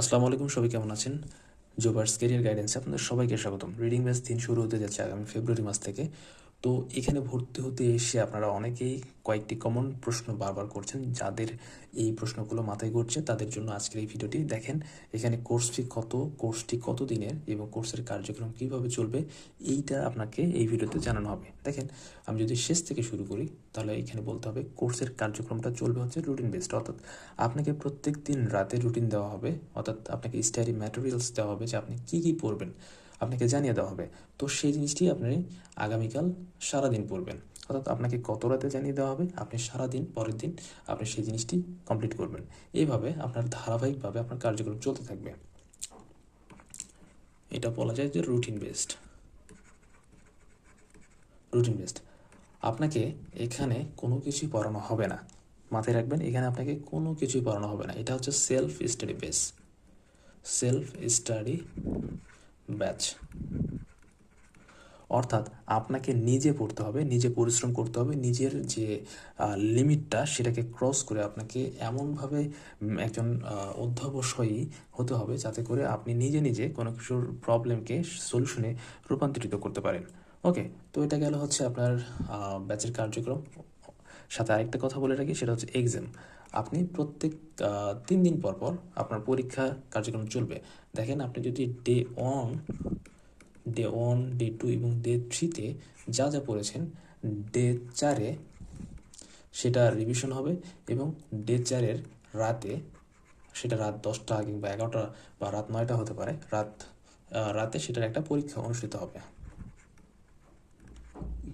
আসসালামু আলাইকুম, সবাই কেমন আছেন? জোবার্স কেরিয়ার গাইডেন্সে আপনাদের সবাইকে স্বাগতম। রিডিং ব্যাচ দিন শুরু হতে যাচ্ছে আগামী ফেব্রুয়ারি মাস থেকে। তো এখানে ভর্তি হতে এসে আপনারা অনেকেই কয়েকটি কমন প্রশ্ন বারবার করছেন, যাদের এই প্রশ্নগুলো মাথায় ঘুরছে তাদের জন্য আজকের এই ভিডিওটি দেখেন এখানে কোর্স ফি কত কোর্সটি কত দিনের এবং কোর্সের কার্যক্রম কীভাবে চলবে, এইটা আপনাকে এই ভিডিওতে জানানো হবে। দেখেন, আমি যদি শেষ থেকে শুরু করি, তাহলে এখানে বলতে হবে কোর্সের কার্যক্রমটা চলবে হচ্ছে রুটিন বেসড অর্থাৎ আপনাকে প্রত্যেক দিন রাতে রুটিন দেওয়া হবে, অর্থাৎ আপনাকে স্টাডি ম্যাটেরিয়ালস দেওয়া হবে যে আপনি কী কী পড়বেন। আপনাকে জানিয়ে দেওয়া হবে। তো সেই জিনিসটি আপনি আগামীকাল সারাদিন পড়বেন। অর্থাৎ আপনাকে কত রাতে জানিয়ে দেওয়া হবে, আপনি সারাদিন, পরের দিন আপনি সেই জিনিসটি কমপ্লিট করবেন। এইভাবে আপনার ধারাবাহিকভাবে আপনার কার্যক্রম চলতে থাকবে। এটা বলা যায় যে রুটিন বেসড রুটিন বেসড আপনাকে এখানে কোনো কিছুই পড়ানো হবে না। মাথায় রাখবেন, এখানে আপনাকে কোনো কিছুই পড়ানো হবে না। এটা হচ্ছে self study base self study batch অর্থাৎ আপনাকে নিজে পড়তে হবে, নিজে পরিশ্রম করতে হবে, নিজের যে লিমিটটা সেটাকে ক্রস করে আপনাকে এমনভাবে একজন অধ্যবসায়ী হতে হবে যাতে করে আপনি নিজে নিজে কোনো কিছুর প্রবলেমকে সলিউশনে রূপান্তরিত করতে পারেন। ওকে তো এটা গেল হচ্ছে আপনার ব্যাচের কার্যক্রম। সাথে আরেকটা কথা বলে রাখি, সেটা হচ্ছে এক্সাম আপনি প্রত্যেক তিন দিন পর পর আপনার পরীক্ষা কার্যক্রম চলবে। দেখেন আপনি যদি day one day one day two এবং ডে থ্রিতে যা যা পড়েছেন ডে চারে সেটা রিভিশন হবে এবং ডে চারের রাতে, সেটা রাত দশটা কিংবা এগারোটা বা রাত নয়টা হতে পারে, রাত রাতে সেটার একটা পরীক্ষা অনুষ্ঠিত হবে।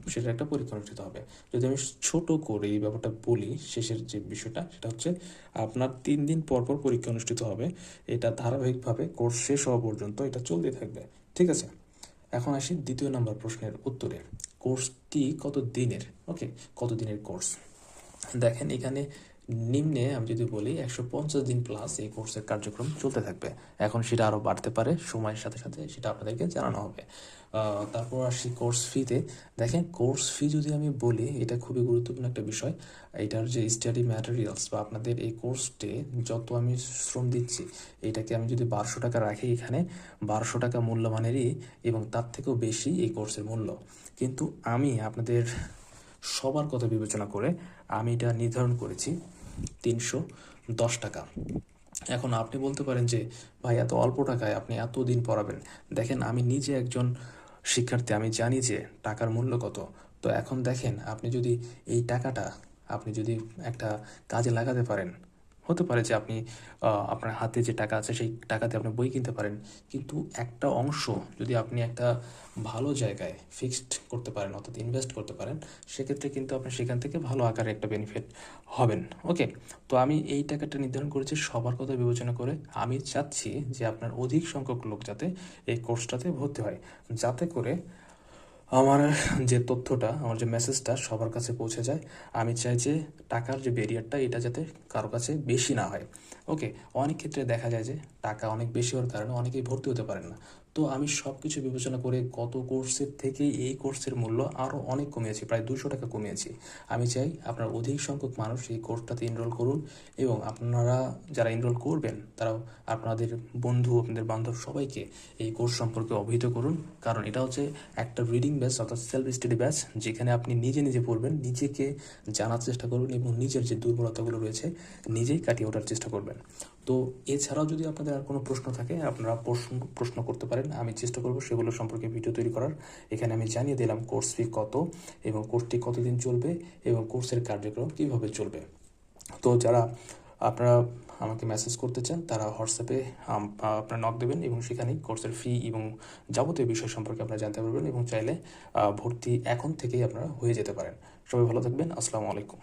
সেটার একটা পরিকল্পিত হবে। যদি আমি ছোট করে এই ব্যাপারটা বলি, শেষের যে বিষয়টা, সেটা হচ্ছে আপনার তিন দিন পর পর পরীক্ষা অনুষ্ঠিত হবে। এটা ধারাবাহিকভাবে কোর্স শেষ হওয়া পর্যন্ত এটা চলতে থাকবে। ঠিক আছে? এখন আসি দ্বিতীয় নম্বর প্রশ্নের উত্তরে। কোর্সটি কত দিনের ওকে কত দিনের কোর্স? দেখেন এখানে নিম্নে আমি যদি বলি, একশো পঞ্চাশ দিন প্লাস এই কোর্সের কার্যক্রম চলতে থাকবে। এখন সেটা আরও বাড়তে পারে, সময়ের সাথে সাথে সেটা আপনাদেরকে জানানো হবে। তারপর আসি কোর্স ফিতে দেখেন কোর্স ফি যদি আমি বলি, এটা খুবই গুরুত্বপূর্ণ একটা বিষয়। এটার যে স্টাডি ম্যাটেরিয়ালস বা আপনাদের এই কোর্সটে যত আমি শ্রম দিচ্ছি, এটাকে আমি যদি বারোশো টাকা রাখি এখানে, বারোশো টাকা মূল্যমানেরই এবং তার থেকেও বেশি এই কোর্সের মূল্য। কিন্তু আমি আপনাদের সবার কথা বিবেচনা করে আমি এটা নির্ধারণ করেছি। তিনশো দশ টাকা। এখন আপনি বলতে পারেন যে, ভাই, এত অল্প টাকায় আপনি এত দিন পড়াবেন। দেখেন, আমি নিজে একজন শিক্ষার্থী, আমি জানি যে টাকার মূল্য কত। তো এখন দেখেন, আপনি যদি এই টাকাটা আপনি যদি একটা কাজে লাগাতে পারেন হতে পারে যে আপনি আপনার হাতে যে টাকা আছে সেই টাকাতে আপনি বই কিনতে পারেন। কিন্তু একটা অংশ যদি আপনি একটা ভালো জায়গায় ফিক্সড করতে পারেন, অর্থাৎ ইনভেস্ট করতে পারেন, সেক্ষেত্রে কিন্তু আপনি সেখান থেকে ভালো আকারে একটা বেনিফিট হবেন। ওকে তো আমি এই টাকাটা নির্ধারণ করেছি সবার কথা বিবেচনা করে। আমি চাচ্ছি যে আপনার অধিক সংখ্যক লোক যাতে এই কোর্সটাতে ভর্তি হয়। যাতে করে আমার যে তথ্যটা, আমার যে মেসেজটা সবার কাছে পৌঁছে যায়, আমি চাই যে টাকার যে ব্যারিয়ারটা এটা যাতে কারও কাছে বেশি না হয়। ওকে অনেক ক্ষেত্রে দেখা যায় যে টাকা অনেক বেশি হওয়ার কারণে অনেকেই ভর্তি হতে পারেন না। তো আমি সব কিছু বিবেচনা করে গত কোর্সের থেকে এই কোর্সের মূল্য আরও অনেক কমিয়েছি, প্রায় দুশো টাকা কমিয়েছি। আমি চাই আপনার অধিক সংখ্যক মানুষ এই কোর্সটাতে এনরোল করুন এবং আপনারা যারা এনরোল করবেন, তারাও আপনাদের বন্ধু, আপনাদের বান্ধব সবাইকে এই কোর্স সম্পর্কে অবহিত করুন। কারণ এটা হচ্ছে একটা রিডিং ব্যাচ অর্থাৎ সেলফ স্টাডি ব্যাচ যেখানে আপনি নিজে নিজে পড়বেন, নিজেকে জানার চেষ্টা করবেন এবং নিজের যে দুর্বলতাগুলো রয়েছে, নিজেই কাটিয়ে ওঠার চেষ্টা করবেন। তো এছাড়াও যদি আপনাদের আর কোনো প্রশ্ন থাকে, আপনারা প্রশ্ন প্রশ্ন করতে পারেন। আমি চেষ্টা করব সেগুলো সম্পর্কে ভিডিও তৈরি করার। এখানে আমি জানিয়ে দিলাম কোর্স ফি কত এবং কোর্সটি কতদিন চলবে এবং কোর্সের কার্যক্রম কীভাবে চলবে। তো যারা আপনারা আমাকে মেসেজ করতে চান, তারা হোয়াটসঅ্যাপে আপনার নক দেবেন এবং সেখানেই কোর্সের ফি এবং যাবতীয় বিষয় সম্পর্কে আপনারা জানতে পারবেন এবং চাইলে ভর্তি এখন থেকেই আপনারা হয়ে যেতে পারেন। সবাই ভালো থাকবেন। আসসালামু আলাইকুম।